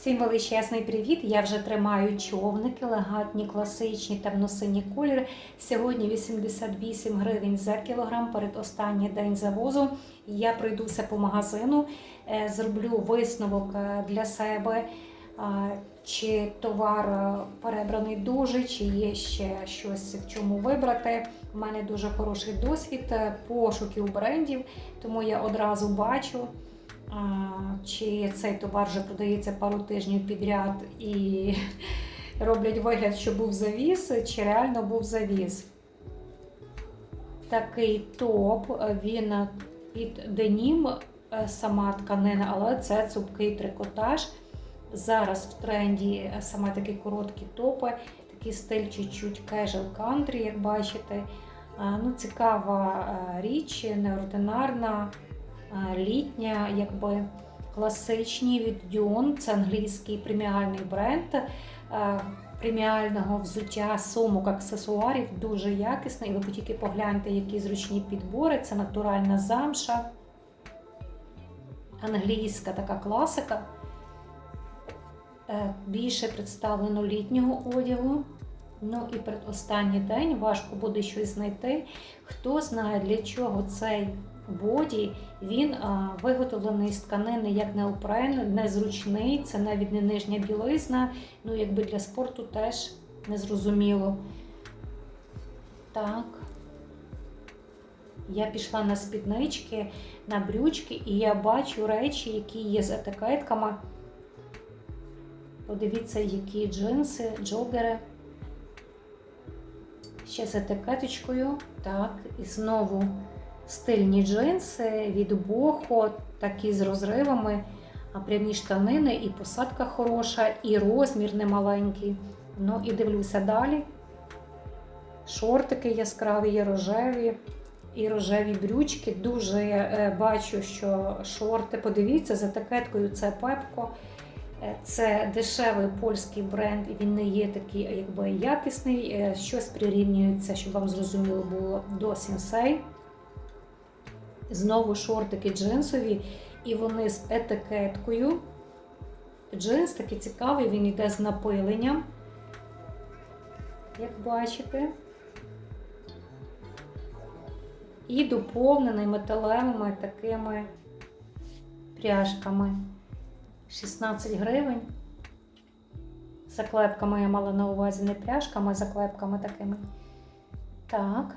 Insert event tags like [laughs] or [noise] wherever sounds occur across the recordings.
Всім величезний привіт! Я вже тримаю човники, елегантні, класичні, темно-сині кольори. Сьогодні 88 гривень за кілограм перед останній день завозу. Я пройдуся по магазину, е, зроблю висновок е, для себе, е, чи товар перебраний дуже, чи є ще щось в чому вибрати. У мене дуже хороший досвід пошуків брендів, тому я одразу бачу. Чи цей товар вже продається пару тижнів підряд і [laughs] роблять вигляд, що був завіз, чи реально був завіз. Такий топ, він під денім, е, сама тканина, але це цупкий трикотаж. Зараз в тренді саме такі короткі топи, такий стиль чуть-чуть casual country, як бачите. Ну, Цікава е, річ, неординарна літня, якби класичні від Dion. Це англійський преміальний бренд е, преміального взуття сумок, аксесуарів, дуже якісний. І ви тільки погляньте, які зручні підбори. Це натуральна замша, англійська така класика. Е, Більше представлено літнього одягу. Ну і передостанній день важко буде щось знайти. Хто знає, для чого цей боді, він а, виготовлений з тканини як неопрен, незручний, це навіть не нижня білизна. Ну, якби для спорту теж незрозуміло. Так. Я пішла на спіднички, на брючки, і я бачу речі, які є з етикетками. Подивіться, які джинси, джогери. Ще з етикеточкою. Так, і знову стильні джинси від Бохо, такі з розривами, а прямі штанини, і посадка хороша, і розмір немаленький. Ну і дивлюся далі. Шортики яскраві, є рожеві. І рожеві брючки. Дуже е, бачу, що шорти, подивіться, з етикеткою це Пепко. Е, Це дешевий польський бренд, він не є такий якби якісний. Е, Щось прирівнюється, щоб вам зрозуміло було до Сінсей. Знову шортики джинсові, і вони з етикеткою. Джинс такий цікавий, він йде з напиленням, як бачите. І доповнений металевими такими пряжками. 16 гривень. Заклепками я мала на увазі не пряжками, а заклепками такими. Так.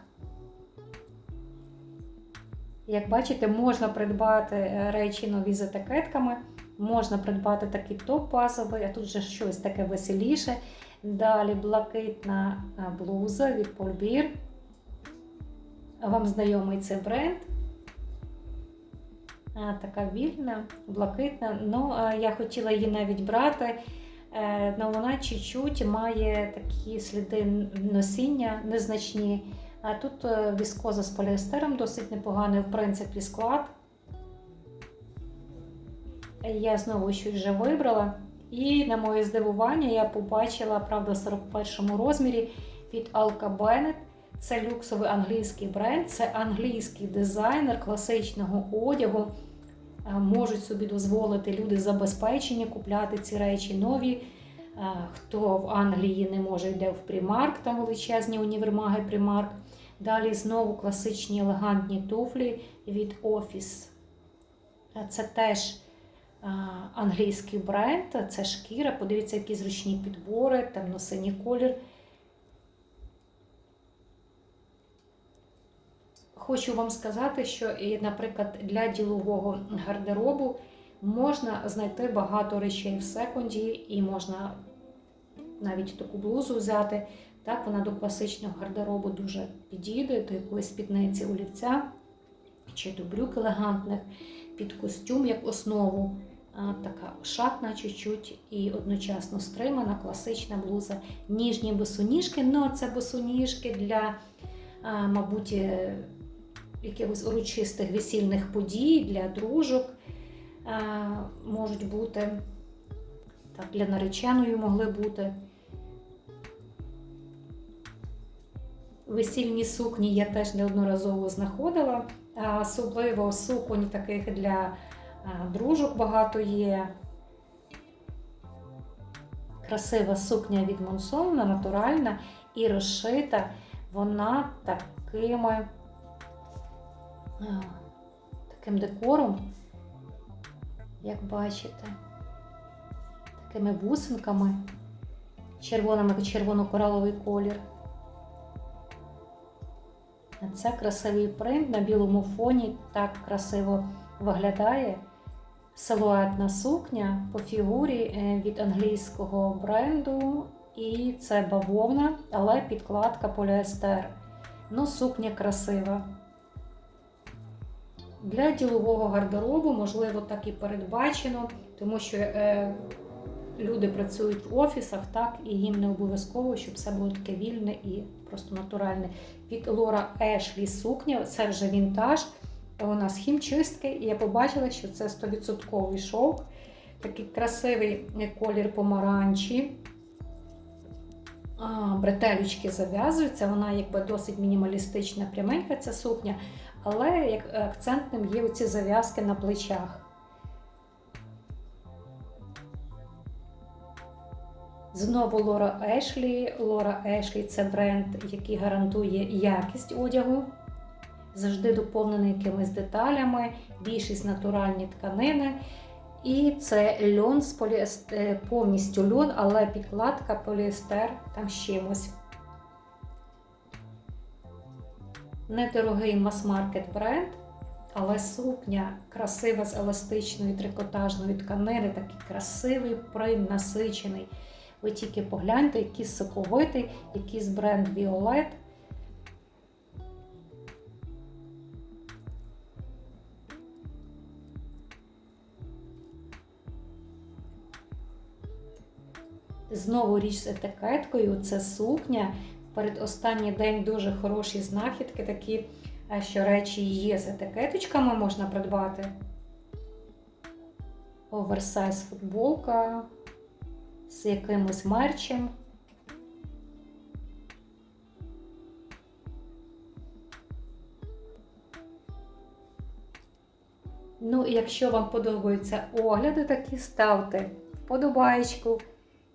Як бачите, можна придбати е, речі нові з етикетками, можна придбати такий топ базовий, а тут же щось таке веселіше. Далі блакитна е, блуза від Polbir. Вам знайомий цей бренд. А, Така вільна, блакитна. Ну, я хотіла її навіть брати. але вона чуть-чуть має такі сліди носіння незначні. Тут е, віскоза з поліестером досить непоганий, в принципі, склад. Я знову щось вже вибрала. І на моє здивування я побачила, правда, в 41 розмірі від Alka Bennett. Це люксовий англійський бренд, це англійський дизайнер класичного одягу. Е, Можуть собі дозволити люди забезпечені купляти ці речі нові. Е, Хто в Англії не може йде в Primark, там величезні універмаги Primark. Далі знову класичні елегантні туфлі від Office. Е, Це теж англійський бренд, це шкіра. Подивіться, які зручні підбори, темно-синій колір. Хочу вам сказати, що, наприклад, для ділового гардеробу можна знайти багато речей в секунді, і можна навіть таку блузу взяти. Так, вона до класичного гардеробу дуже підійде, до якоїсь спідниці олівця чи до брюк елегантних, під костюм як основу. Така шатна чуть-чуть і одночасно стримана, класична блуза. Ніжні босоніжки, ну це босоніжки для, мабуть, якихось урочистих весільних подій, для дружок можуть бути, так, для нареченої могли бути. Весільні сукні я теж неодноразово знаходила, особливо суконь таких для дружок багато є. красива сукня від Монсон, натуральна і розшита вона такими, таким декором, як бачите, такими бусинками, червоними червоно-кораловий колір. Це красивий принт на білому фоні так красиво виглядає. Силуетна сукня по фігурі е, від англійського бренду. І це бавовна, але підкладка поліестер. Ну, сукня красива. Для ділового гардеробу, можливо, так і передбачено, тому що е, люди працюють в офісах, так, і їм не обов'язково, щоб все було таке вільне і просто натуральне. Від Лора Ешлі сукня, це вже вінтаж. Вона з хімчистки, і я побачила, що це 100% шовк. Такий красивий колір помаранчі. А, бретелючки зав'язуються, вона якби досить мінімалістична, пряменька ця сукня, але як акцентним є оці зав'язки на плечах. Знову Лора Ешлі. Лора Ешлі це бренд, який гарантує якість одягу, завжди доповнений якимись деталями, більшість натуральні тканини. І це льон з поліестер, повністю льон, але підкладка поліестер там з чимось. Недорогий мас-маркет бренд, але сукня красива з еластичної трикотажної тканини, такий красивий принт, насичений. Ви тільки погляньте, який соковитий, якийсь бренд Violet. Знову річ з етикеткою, це сукня. Перед останній день дуже хороші знахідки, такі, що речі є з етикеточками, можна придбати. Оверсайз футболка з якимось мерчем. Ну, і якщо вам подобаються огляди, такі ставте вподобаєчку.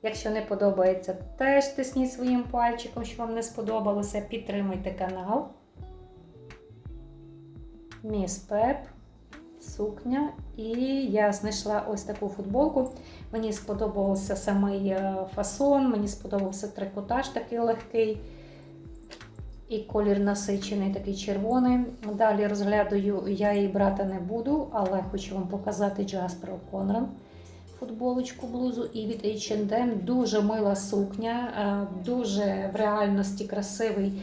Якщо не подобається, теж тисніть своїм пальчиком, що вам не сподобалося. Підтримуйте канал. Міс Пеп, сукня. І я знайшла ось таку футболку. Мені сподобався самий фасон, мені сподобався трикотаж такий легкий. І колір насичений, такий червоний. Далі розглядаю, я її брати не буду, але хочу вам показати Jasper Conran футболочку, блузу і від H&M дуже мила сукня, дуже в реальності красивий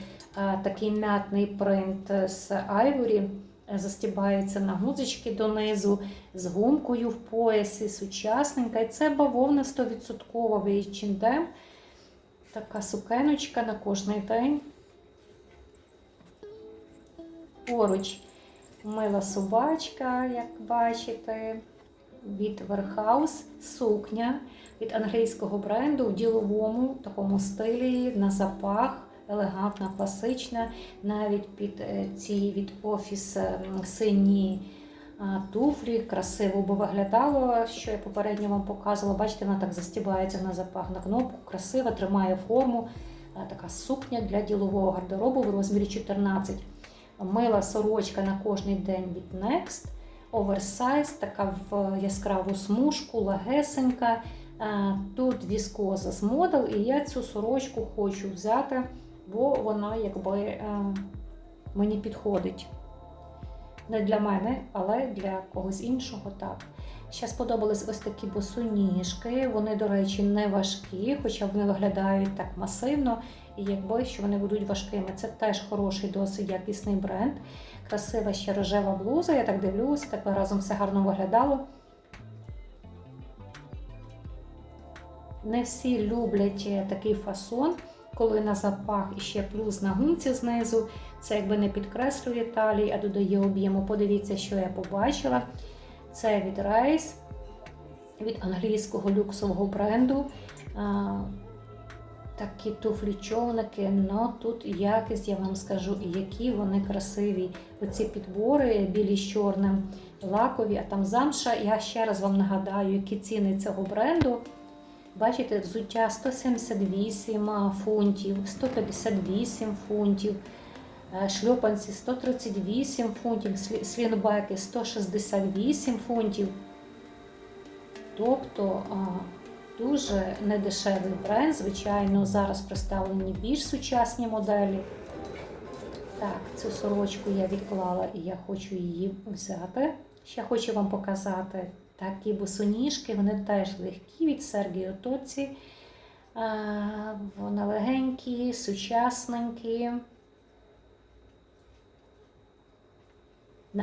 такий м'ятний принт з айворі. Застібається на гузочки донизу, з гумкою в поясі, сучасненька. І це бавовна 100% в H&M. Така сукеночка на кожний день. Поруч мила собачка, як бачите від Warehouse сукня від англійського бренду в діловому такому стилі на запах, елегантна, класична, навіть під е, ці від офіс сині туфлі, красиво би виглядало, що я попередньо вам показувала. Бачите, вона так застібається на запах на кнопку, красива, тримає форму. Така сукня для ділового гардеробу в розмірі 14. Мила сорочка на кожний день від Next оверсайз, така в яскраву смужку, легесенька. Е, тут віскоза з модел, і я цю сорочку хочу взяти, бо вона якби е, мені підходить. Не для мене, але для когось іншого так. Ще сподобались ось такі босоніжки. Вони, до речі, не важкі, хоча вони виглядають так масивно, і якби що вони будуть важкими. Це теж хороший, досить якісний бренд. Красива ще рожева блуза, я так дивлюся, так разом все гарно виглядало. Не всі люблять е, такий фасон, коли на запах і ще плюс на гумці знизу. Це якби не підкреслює талії, а додає об'єму. Подивіться, що я побачила. Це від Rice, від англійського люксового бренду. Такі туфлі-човники, ну тут якість, я вам скажу, які вони красиві. Оці підбори білі з чорним, лакові, а там замша. Я ще раз вам нагадаю, які ціни цього бренду. Бачите, взуття 178 фунтів, 158 фунтів, е, шльопанці 138 фунтів, слі- слінбеки 168 фунтів. Тобто дуже недешевий бренд. Звичайно, зараз представлені більш сучасні моделі. Так, цю сорочку я відклала і я хочу її взяти. Ще хочу вам показати такі босоніжки, вони теж легкі від Сергіо Тоці. Вони легенькі, сучасненькі.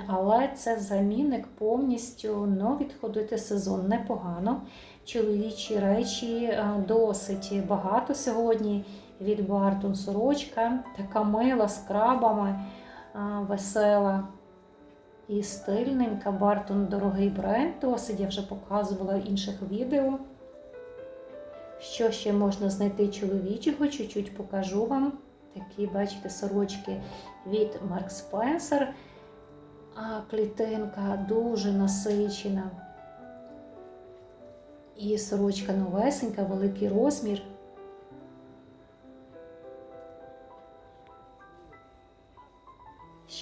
Але це замінник повністю ну, відходити сезон непогано. Чоловічі речі досить багато сьогодні. Від Бартон сорочка, така мила з крабами, весела і стильненька. Бартон дорогий бренд, досить я вже показувала в інших відео. Що ще можна знайти чоловічого, чуть-чуть покажу вам. Такі, бачите, сорочки від Марк Спенсер. А клітинка дуже насичена. І сорочка новесенька, великий розмір.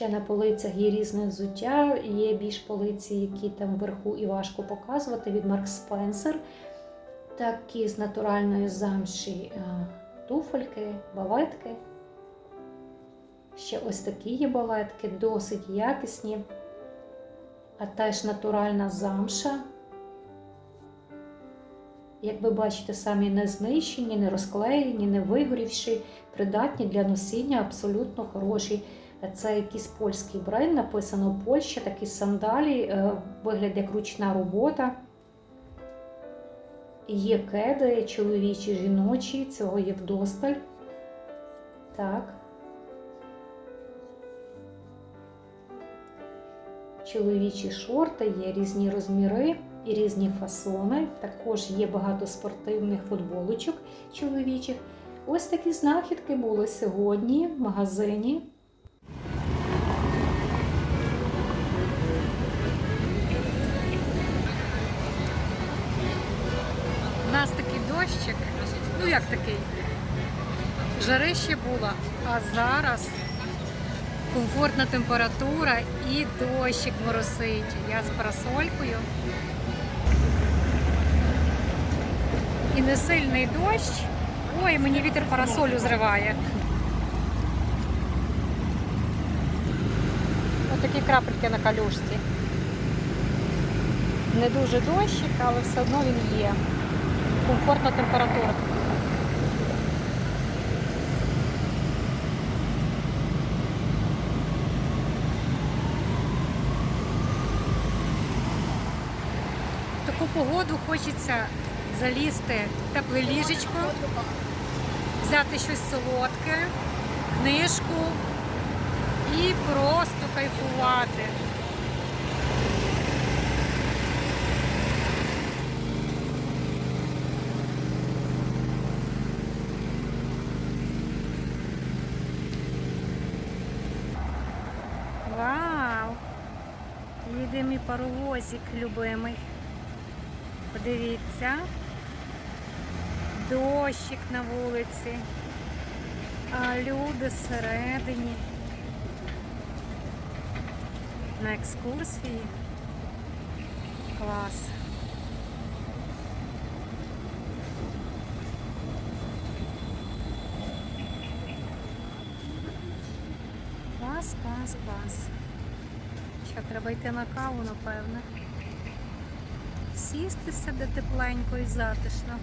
Ще на полицях є різне взуття, є більш полиці, які там вверху і важко показувати від Марк Спенсер. Такі з натуральної замші е, туфельки, балетки. Ще ось такі є балетки, досить якісні, а теж натуральна замша. Як ви бачите, самі не знищені, не розклеєні, не вигорівші, придатні для носіння, абсолютно хороші. Це якийсь польський бренд, написано Польща, такі сандалі, е, вигляд як ручна робота. Є кеди, чоловічі, жіночі, цього є вдосталь. Так. Чоловічі шорти, є різні розміри і різні фасони. Також є багато спортивних футболочок чоловічих. Ось такі знахідки були сьогодні в магазині. Дощик. Ну як такий? Жарище було, а зараз комфортна температура і дощик моросить. Я з парасолькою. І не сильний дощ. Ой, мені вітер парасолю зриває. Ось такі крапельки на калюшці. Не дуже дощик, але все одно він є комфортна температура. В таку погоду хочеться залізти в тепле ліжечко, взяти щось солодке, книжку і просто кайфувати. Їде мій паровозик любимий. Подивіться. Дощик на вулиці. А люди всередині. На екскурсії. Клас. Клас, клас, клас. Що, треба йти на каву, напевне. Сістися де тепленько і затишно.